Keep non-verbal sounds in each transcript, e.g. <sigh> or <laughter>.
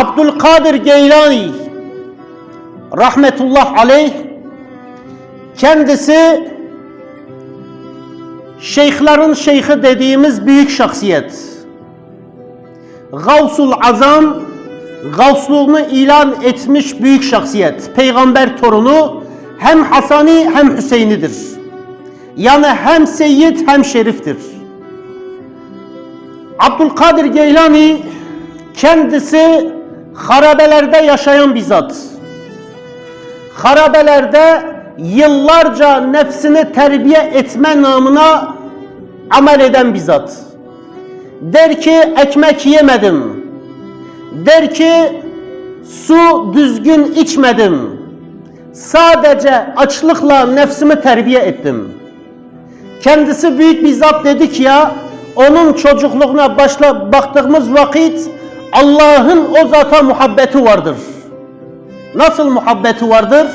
Abdülkadir Geylani rahmetullah aleyh kendisi şeyhlerin şeyhi dediğimiz büyük şahsiyet. Gavsul Azam gavsluğunu ilan etmiş büyük şahsiyet. Peygamber torunu hem Hasani hem Hüseyin'idir. Yani hem seyyid hem şeriftir. Abdülkadir Geylani kendisi harabelerde yaşayan bir zat. Harabelerde yıllarca nefsini terbiye etme namına amel eden bir zat. Der ki ekmek yemedim. Der ki su düzgün içmedim. Sadece açlıkla nefsimi terbiye ettim. Kendisi büyük bir zat dedik ya, onun çocukluğuna başla baktığımız vakit Allah'ın o zata muhabbeti vardır. Nasıl muhabbeti vardır?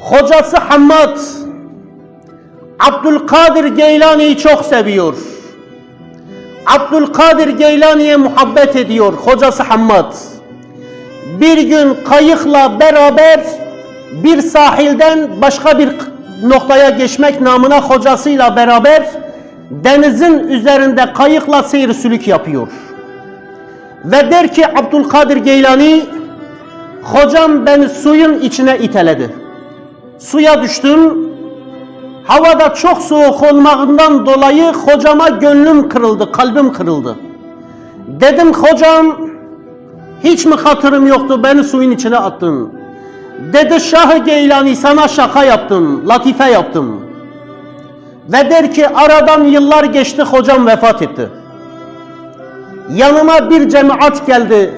Hocası Hammad Abdülkadir Geylani'yi çok seviyor. Abdülkadir Geylani'ye muhabbet ediyor hocası Hammad. Bir gün kayıkla beraber bir sahilden başka bir noktaya geçmek namına hocasıyla beraber denizin üzerinde kayıkla seyir sülük yapıyor. Ve der ki Abdülkadir Geylani, hocam beni suyun içine iteledi. Suya düştüm, havada çok soğuk olmağından dolayı hocama gönlüm kırıldı, kalbim kırıldı. Dedim hocam, hiç mi hatırım yoktu beni suyun içine attın? Dedi Şah-ı Geylani sana şaka yaptım, latife yaptım. Ve der ki aradan yıllar geçti hocam vefat etti. Yanıma bir cemaat geldi.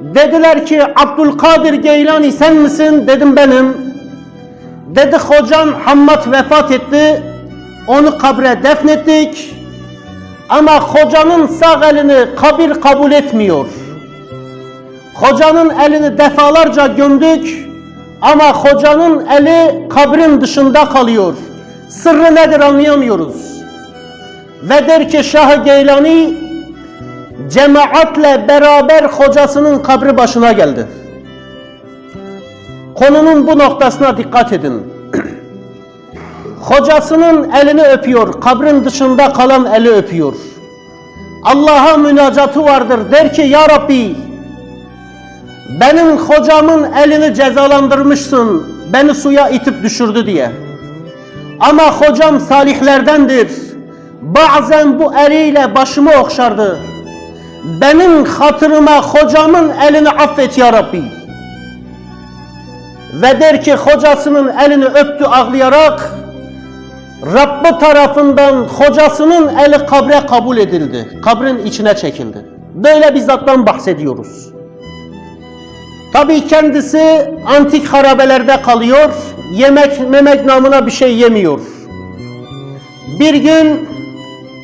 Dediler ki Abdülkadir Geylani sen misin? Dedim benim. Dedi hocan Hammad vefat etti. Onu kabre defnettik. Ama hocanın sağ elini kabir kabul etmiyor. Hocanın elini defalarca gömdük. Ama hocanın eli kabrin dışında kalıyor. Sırrı nedir anlayamıyoruz. Ve der ki Şah-ı Geylani cemaatle beraber hocasının kabri başına geldi. Konunun bu noktasına dikkat edin. <clears throat> Hocasının elini öpüyor, kabrin dışında kalan eli öpüyor. Allah'a münacatı vardır. Der ki ya Rabbi benim hocamın elini cezalandırmışsın. Beni suya itip düşürdü diye. Ama hocam salihlerdendir. Bazen bu eliyle başımı okşardı. Benim hatırıma hocamın elini affet ya Rabbi. Ve der ki hocasının elini öptü ağlayarak Rabbi tarafından hocasının eli kabre kabul edildi. Kabrin içine çekildi. Böyle bir zattan bahsediyoruz. Tabii kendisi antik harabelerde kalıyor. Yemek memek namına bir şey yemiyor. Bir gün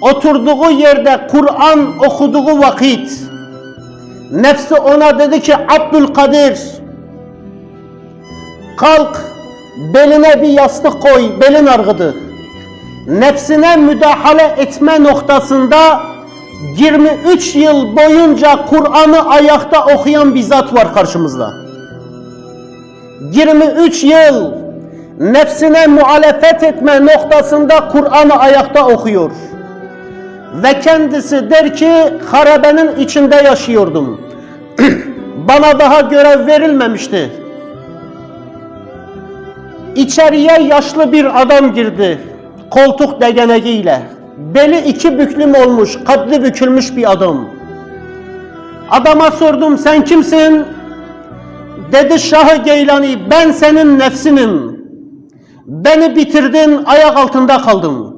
oturduğu yerde Kur'an okuduğu vakit nefsi ona dedi ki Abdülkadir kalk beline bir yastık koy belin argıdı. Nefsine müdahale etme noktasında 23 yıl boyunca Kur'an'ı ayakta okuyan bir zat var karşımızda. 23 yıl nefsine muhalefet etme noktasında Kur'an'ı ayakta okuyor. Ve kendisi der ki harabenin içinde yaşıyordum. <clears throat> Bana daha görev verilmemişti. İçeriye yaşlı bir adam girdi. Koltuk degenegiyle. Beli iki büklüm olmuş, kadri bükülmüş bir adam. Adama sordum sen kimsin? Dedi Şah-ı Geylani ben senin nefsinim. Beni bitirdin ayak altında kaldım.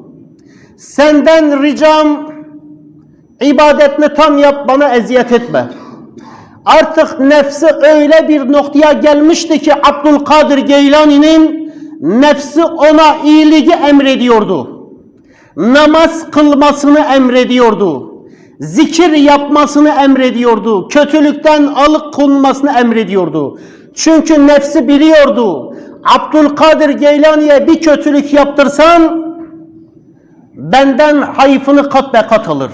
Senden ricam ibadetini tam yap bana eziyet etme. Artık nefsi öyle bir noktaya gelmişti ki Abdülkadir Geylani'nin nefsi ona iyiliği emrediyordu. Namaz kılmasını emrediyordu. Zikir yapmasını emrediyordu. Kötülükten alıkonmasını emrediyordu. Çünkü nefsi biliyordu. Abdülkadir Geylani'ye bir kötülük yaptırsan benden hayfını kat be kat alır.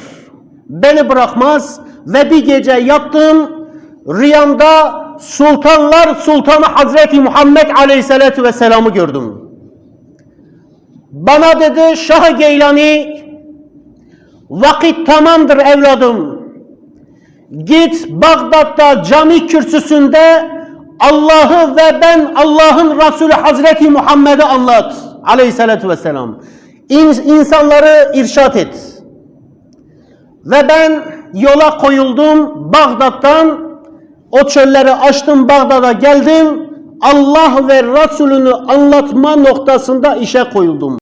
Beni bırakmaz ve bir gece yattım rüyamda Sultanlar Sultanı Hazreti Muhammed Aleyhisselatü Vesselam'ı gördüm. Bana dedi Şah Geylani vakit tamamdır evladım. Git Bağdat'ta cami kürsüsünde Allah'ı ve ben Allah'ın Resulü Hazreti Muhammed'i anlat. Aleyhisselatü Vesselam. İn- insanları irşat et. Ve ben yola koyuldum Bağdat'tan o çölleri açtım Bağdat'a geldim. Allah ve Resulünü anlatma noktasında işe koyuldum.